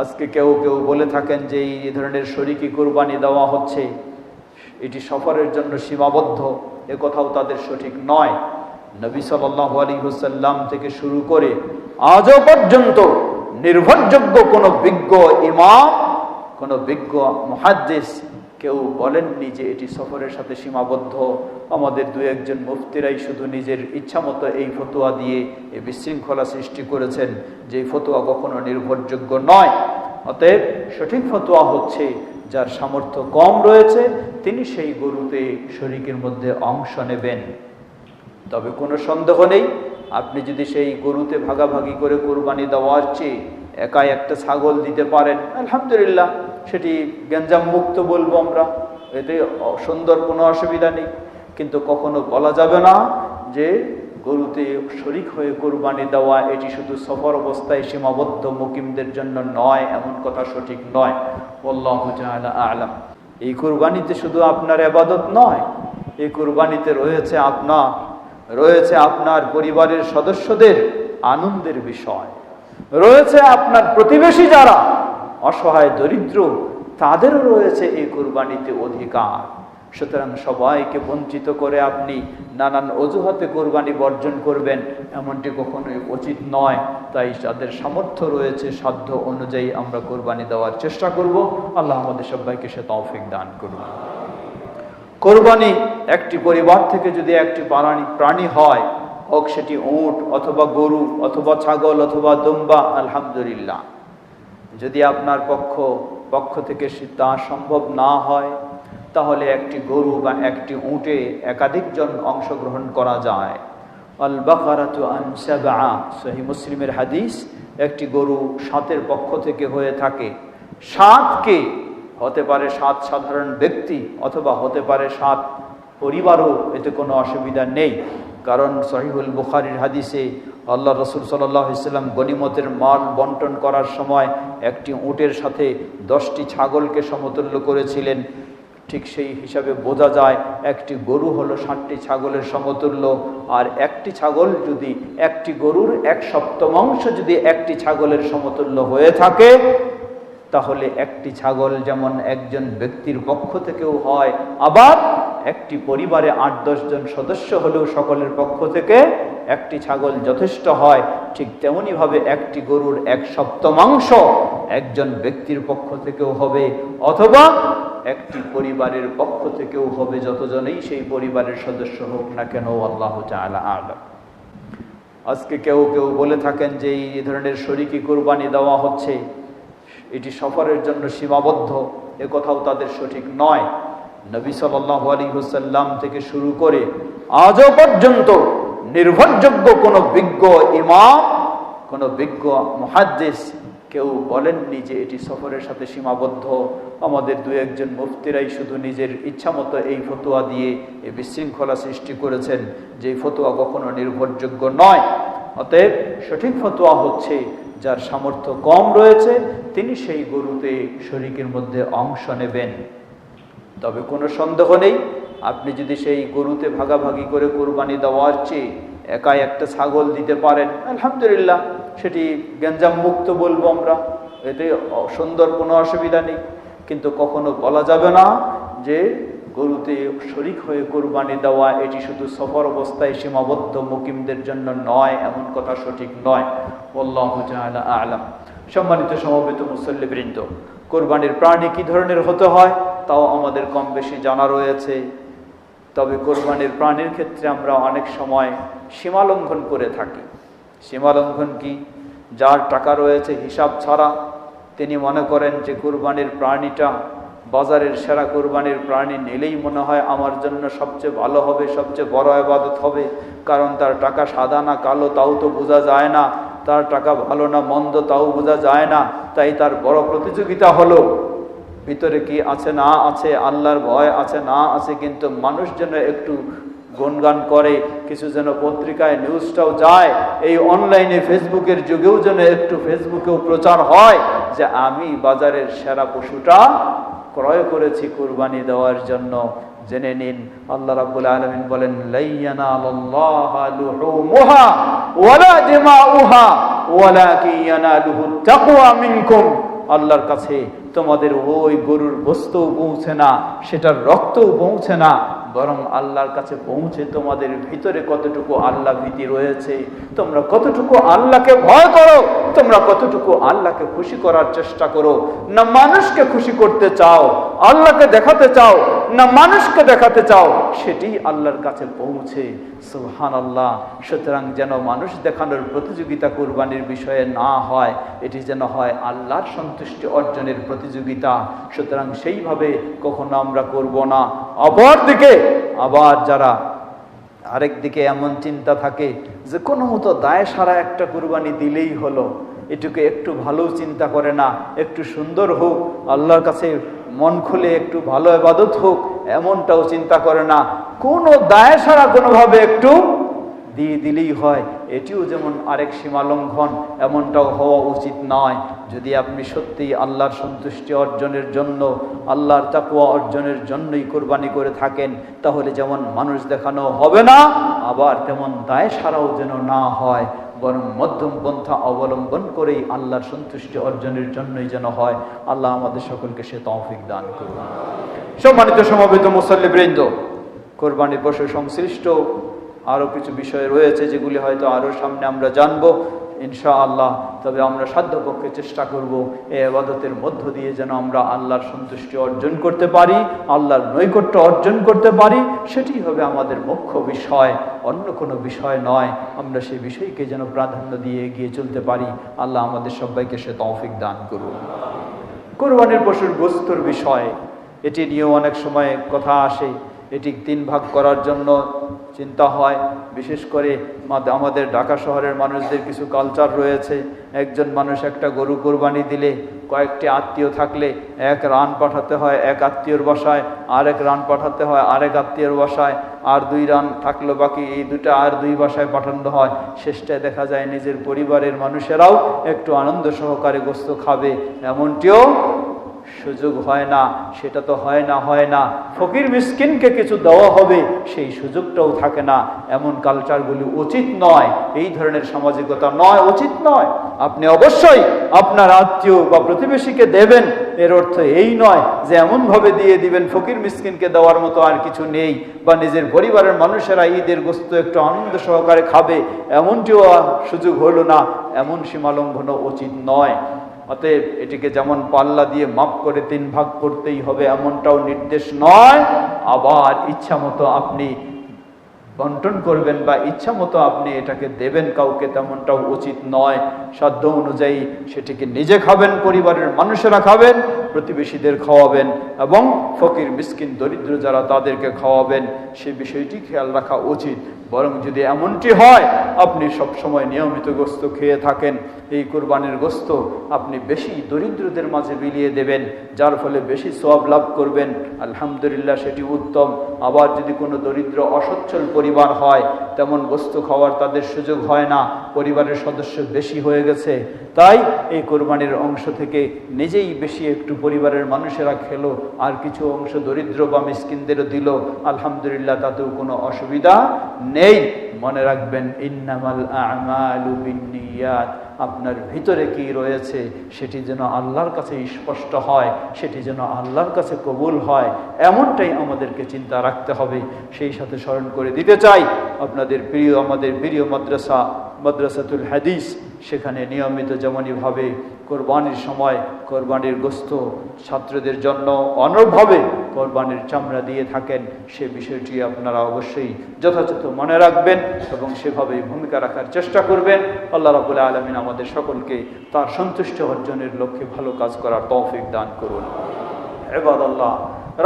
আজকে কেউ কেউ বলে থাকেন যে এই ধরনের শরিকি কোরবানি দেওয়া হচ্ছে। এটি সফরের জন্য সীমাবদ্ধ। এ কথাও তাদের সঠিক নয়। নবী সাল্লাহ আলী হুসাল্লাম থেকে শুরু করে আজও পর্যন্ত নির্ভরযোগ্য কোনো বিজ্ঞ ইমাম কোনো বিজ্ঞ মহাদ্দেশ কেউ বলেননি যে এটি সফরের সাথে সীমাবদ্ধ। আমাদের দু একজন মুফতিরাই শুধু নিজের ইচ্ছা মতো এই ফতোয়া দিয়ে এই বিশৃঙ্খলা সৃষ্টি করেছেন যে ফতোয়া কখনো নির্ভরযোগ্য নয়। অতএব সঠিক ফতোয়া হচ্ছে, যার সামর্থ্য কম রয়েছে, তিনি সেই গরুতে শরিকের মধ্যে অংশ নেবেন। তবে কোনো সন্দেহ নেই, আপনি যদি সেই গরুতে ভাগাভাগি করে কোরবানি দেওয়ার চেয়ে একাই একটা ছাগল দিতে পারেন আলহামদুলিল্লাহ, সেটি গ্যাঞ্জাম মুক্ত বলব আমরা। এতে সুন্দর কোনো অসুবিধা নেই। কিন্তু কখনো বলা যাবে না যে, গরুতে শরিক হয়ে কোরবানি দেওয়া, এটি শুধু সফর অবস্থায় সীমাবদ্ধ মুকিমদের জন্য নয়, এমন কথা সঠিক নয়। আল্লাহ আলাম। এই কোরবানিতে শুধু আপনার আবাদত নয়, এই কোরবানিতে রয়েছে আপনার রয়েছে আপনার পরিবারের সদস্যদের আনন্দের বিষয়। রয়েছে আপনার প্রতিবেশী যারা। অসহায়, দরিদ্র, তাদেরও রয়েছে এই কোরবানিতে অধিকার। সুতরাং সবাইকে বঞ্চিত করে আপনি নানান অজুহাতে কোরবানি বর্জন করবেন, এমনটি কখনোই উচিত নয়। তাই যাদের সামর্থ্য রয়েছে, সাধ্য অনুযায়ী আমরা কোরবানি দেওয়ার চেষ্টা করব। আল্লাহ আমাদের সবাইকে সে তৌফিক দান করুন। কোরবানি একটি পরিবার থেকে যদি একটি প্রাণী প্রাণী হয় হোক সেটি উঁট অথবা গরু অথবা ছাগল অথবা দুম্বা, আলহামদুলিল্লাহ। যদি আপনার পক্ষ পক্ষ থেকে তা সম্ভব না হয়, তাহলে একটি গরু বা একটি উঁটে একাধিকজন অংশগ্রহণ করা যায়। আল বাকারাতু আন সাবআ, সহি মুসলিমের হাদিস, একটি গরু সাতের পক্ষ থেকে হয়ে থাকে। সাতকে হতে পারে সাত সাধারণ ব্যক্তি অথবা হতে পারে সাত পরিবারও এতে কোনো অসুবিধা নেই। কারণ সহিহুল বুখারির হাদিসে আল্লাহ রসুল সাল্লাহ ইসলাম গনিমতের মাল বন্টন করার সময় একটি উটের সাথে দশটি ছাগলকে সমতুল্য করেছিলেন। ঠিক সেই হিসাবে বোঝা যায় একটি গরু হলো ষাটটি ছাগলের সমতুল্য, আর একটি ছাগল যদি একটি গরুর এক সপ্তমাংশ যদি একটি ছাগলের সমতুল্য হয়ে থাকে, তাহলে একটি ছাগল যেমন একজন ব্যক্তির পক্ষ থেকেও হয়, আবার একটি পরিবারে আট জন সদস্য হলেও সকলের পক্ষ থেকে একটি ছাগল যথেষ্ট হয়। ঠিক তেমনিভাবে একটি গরুর এক সপ্তমাংশ একজন ব্যক্তির পক্ষ থেকেও হবে অথবা একটি পরিবারের পক্ষ থেকেও হবে, যতজনেই সেই পরিবারের সদস্য হোক না কেন, আল্লাহ আলা আলম। আজকে কেউ কেউ বলে থাকেন যে এই ধরনের শরিকি কোরবানি দেওয়া হচ্ছে, এটি সফরের জন্য সীমাবদ্ধ, এ কথাও তাদের সঠিক নয়। নবী সাল্লাহ আলী হুসাল্লাম থেকে শুরু করে আজও পর্যন্ত নির্ভরযোগ্য কোনো বিজ্ঞ ইমাম, কোনো বিজ্ঞ মহাদ্দেশ কেউ বলেননি যে এটি সফরের সাথে সীমাবদ্ধ। আমাদের দু একজন মুফতিরাই শুধু নিজের ইচ্ছা মতো এই ফতোয়া দিয়ে এই বিশৃঙ্খলা সৃষ্টি করেছেন, যে ফতোয়া কখনো নির্ভরযোগ্য নয়। অতএব সঠিক ফতোয়া হচ্ছে যার সামর্থ্য কম রয়েছে, তিনি সেই গরুতে শরিকের মধ্যে অংশ নেবেন। তবে কোনো সন্দেহ নেই, আপনি যদি সেই গরুতে ভাগাভাগি করে কোরবানি দেওয়ার চেয়ে একাই একটা ছাগল দিতে পারেন, আলহামদুলিল্লাহ, সেটি গ্যাঞ্জাম মুক্ত বলব আমরা, এতে সুন্দর কোনো অসুবিধা নেই। কিন্তু কখনো বলা যাবে না যে গরুতে শরিক হয়ে কোরবানি দেওয়া, এটি শুধু সফর অবস্থায় সীমাবদ্ধ মুকিমদের জন্য নয়, এমন কথা সঠিক নয়। আল্লাহ আলাম। সম্মানিত সমবেত মুসল্লিবৃন্দ, কোরবানির প্রাণী কি ধরনের হতে হয়? তাও আমাদের কম বেশি জানা রয়েছে। তবে কোরবানির প্রাণীর ক্ষেত্রে আমরা অনেক সময় সীমা লঙ্ঘন করে থাকি। সীমা লঙ্ঘন কি? যার টাকা রয়েছে হিসাব ছাড়া। তিনি মনে করেন যে কোরবানির প্রাণীটা বাজারের সেরা কোরবানির প্রাণী নিলেই মনে হয় আমার জন্য সবচেয়ে ভালো হবে, সবচেয়ে বড় আবাদত হবে। কারণ তার টাকা সাদা না কালো তাও তো বোঝা যায় না। তার টাকা ভালো না মন্দ তাও বোঝা যায় না। তাই তার বড় প্রতিযোগিতা হলো ভিতরে কি আছে, না আছে, আল্লাহর ভয় আছে, না আছে, কিন্তু মানুষ যেন একটু গুনগান করে, কিছু যেন পত্রিকায় নিউজটাও যায়, এই অনলাইনে ফেসবুকের যুগেও যেন একটু ফেসবুকেও প্রচার হয় যে আমি বাজারের সেরা পশুটা ক্রয় করেছি কুরবানি দেওয়ার জন্য। জেনে নিন, আল্লাহ রাব্বুল আলামিন বলেন আল্লাহর কাছে তোমাদের ওই গরুর বস্তু পৌঁছে না, সেটার রক্তও পৌঁছে না, বরং আল্লাহর কাছে পৌঁছে তোমাদের ভিতরে কতটুকু আল্লাহ ভীতি রয়েছে, তোমরা কতটুকু আল্লাহকে ভয় করো, তোমরা কতটুকু আল্লাহকে খুশি করার চেষ্টা করো, না মানুষকে খুশি করতে চাও, আল্লাহকে দেখাতে চাও না মানুষকে দেখাতে চাও, সেটি আল্লাহর কাছে পৌঁছে। সুহান আল্লাহ সুতরাং যেন মানুষ দেখানোর প্রতিযোগিতা কোরবানির বিষয়ে না হয়, এটি যেন হয় আল্লাহর সন্তুষ্টি অর্জনের প্রতিযোগিতা। সুতরাং সেইভাবে কখনো আমরা করব না। আবার দিকে আবার যারা আরেক দিকে এমন চিন্তা থাকে, যে কোনো মতো দায় সারা একটা কুরবানি দিলেই হলো। এটুকু একটু ভালো চিন্তা করে না, একটু সুন্দর হোক। আল্লাহর কাছে মন খুলে একটু ভালো এবাদত হোক, এমনটাও চিন্তা করে না। কোনো দায় সারা কোনোভাবে একটু দিয়ে দিলেই হয়। এটিও যেমন আরেক সীমালঙ্ঘন এমনটাও হওয়া উচিত নয়। যদি আপনি সত্যিই আল্লাহর সন্তুষ্টি অর্জনের জন্য, আল্লাহর তাকুয়া অর্জনের জন্যই কোরবানি করে থাকেন, তাহলে যেমন মানুষ দেখানো হবে না, আবার তেমন দায় সারাও যেন না হয়, বরং মধ্যম পন্থা অবলম্বন করেই আল্লাহর সন্তুষ্টি অর্জনের জন্যই যেন হয়। আল্লাহ আমাদের সকলকে সে তৌফিক দান করুন। সম্মানিত সমাবেত মুসল্লিবৃন্দ, কোরবানির পশু সংশ্লিষ্ট আরও কিছু বিষয় রয়েছে যেগুলি হয়তো আরও সামনে আমরা জানব ইনশা আল্লাহ তবে আমরা সাধ্যপক্ষে চেষ্টা করব এই আবাদতের মধ্য দিয়ে যেন আমরা আল্লাহর সন্তুষ্টি অর্জন করতে পারি, আল্লাহর নৈকট্য অর্জন করতে পারি। সেটি হবে আমাদের মুখ্য বিষয়, অন্য কোনো বিষয় নয়। আমরা সেই বিষয়কে যেন প্রাধান্য দিয়ে এগিয়ে চলতে পারি। আল্লাহ আমাদের সবাইকে সে তৌফিক দান করুন। কোরবানের পশুর গোস্তর বিষয়, এটি নিয়েও অনেক সময় কথা আসে। এটি তিন ভাগ করার জন্য চিন্তা হয়। বিশেষ করে আমাদের ঢাকা শহরের মানুষদের কিছু কালচার রয়েছে। একজন মানুষ একটা গরু কোরবানি দিলে কয়েকটি আত্মীয় থাকলে এক রান পাঠাতে হয় এক আত্মীয়র বাসায়, আরেক রান পাঠাতে হয় আরেক আত্মীয়র বাসায়, আর দুই রান থাকল বাকি এই দুটা আর দুই বাসায় পাঠানো হয়। শেষটায় দেখা যায় নিজের পরিবারের মানুষেরাও একটু আনন্দ সহকারে গোস্ত খাবে। এমনটিও সুযোগ হয় না, সেটা তো হয় না হয় না। ফকির মিসকিনকে কিছু দেওয়া হবে, সেই সুযোগটাও থাকে না। এমন কালচারগুলি উচিত নয়। এই ধরনের সামাজিকতা নয়, উচিত নয়। আপনি অবশ্যই আপনার আত্মীয় বা প্রতিবেশীকে দেবেন। এর অর্থ এই নয় যে এমনভাবে দিয়ে দিবেন, ফকির মিসকিনকে দেওয়ার মতো আর কিছু নেই। বা নিজের পরিবারের মানুষেরা ঈদের গোস্ত একটু আনন্দ সহকারে খাবে, এমনটিও সুযোগ হলো না। এমন সীমালঙ্ঘনও উচিত নয়। অতএব এটিকে যেমন পাল্লা দিয়ে মাপ করে তিন ভাগ করতেই হবে, এমনটাও নির্দেশ নয়। আবার ইচ্ছা মতো আপনি বন্টন করবেন বা ইচ্ছা মতো আপনি এটাকে দেবেন কাউকে, তেমনটাও উচিত নয়। সাধ্য অনুযায়ী সেটিকে নিজে খাবেন, পরিবারের মানুষেরা খাবেন, প্রতিবেশীদের খাওয়াবেন এবং ফকির, মিসকিন, দরিদ্র যারা তাদেরকে খাওয়াবেন, সে বিষয়টি খেয়াল রাখা উচিত। বরং যদি এমনটি হয়, আপনি সব সময় নিয়মিত গোস্ত খেয়ে থাকেন। এই কোরবানির গোস্ত আপনি বেশি দরিদ্রদের মাঝে বিলিয়ে দেবেন, যার ফলে বেশি সব লাভ করবেন। আলহামদুলিল্লাহ, সেটি উত্তম। আবার যদি কোনো দরিদ্র অসচ্ছল পরিবার হয়, তেমন গোস্ত খাওয়ার তাদের সুযোগ হয় না। পরিবারের সদস্য বেশি হয়ে গেছে। তাই এই কোরবানির অংশ থেকে নিজেই বেশি একটু পরিবারের মানুষেরা খেলো, আর কিছু অংশ দরিদ্র বা মিসকিনদেরও দিল। আলহামদুলিল্লাহ, তাতেও কোনো অসুবিধা নেই মনে রাখবেন ইন্নামাল আমালু বিন্নিয়াত আপনার ভিতরে কি রয়েছে, সেটি যেন আল্লাহর কাছে স্পষ্ট হয়, সেটি যেন আল্লাহর কাছে কবুল হয়, এমনটাই আমাদেরকে চিন্তা রাখতে হবে। সেই সাথে স্মরণ করে দিতে চাই, আপনাদের প্রিয়, আমাদের প্রিয় মাদ্রাসা, মাদ্রাসাতুল হাদিস, সেখানে নিয়মিত যেমনইভাবে কোরবানির সময় কোরবানির গোস্ত ছাত্রদের জন্য অনর্ভাবে কোরবানির চামড়া দিয়ে থাকেন, সে বিষয়টি আপনারা অবশ্যই যথাযথ মনে রাখবেন এবং সেভাবেই ভূমিকা রাখার চেষ্টা করবেন। আল্লাহ রাবুল আলমিন আমাদের সকলকে তার সন্তুষ্ট অর্জনের লক্ষ্যে ভালো কাজ করার তৌফিক দান করুন। এবাদ আল্লাহ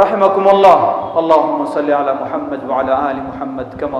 রাহেমাকুমল্লাহ। আল্লাহ সাল্লি আলা মুহাম্মদ আলা আলী মোহাম্মদ, কামা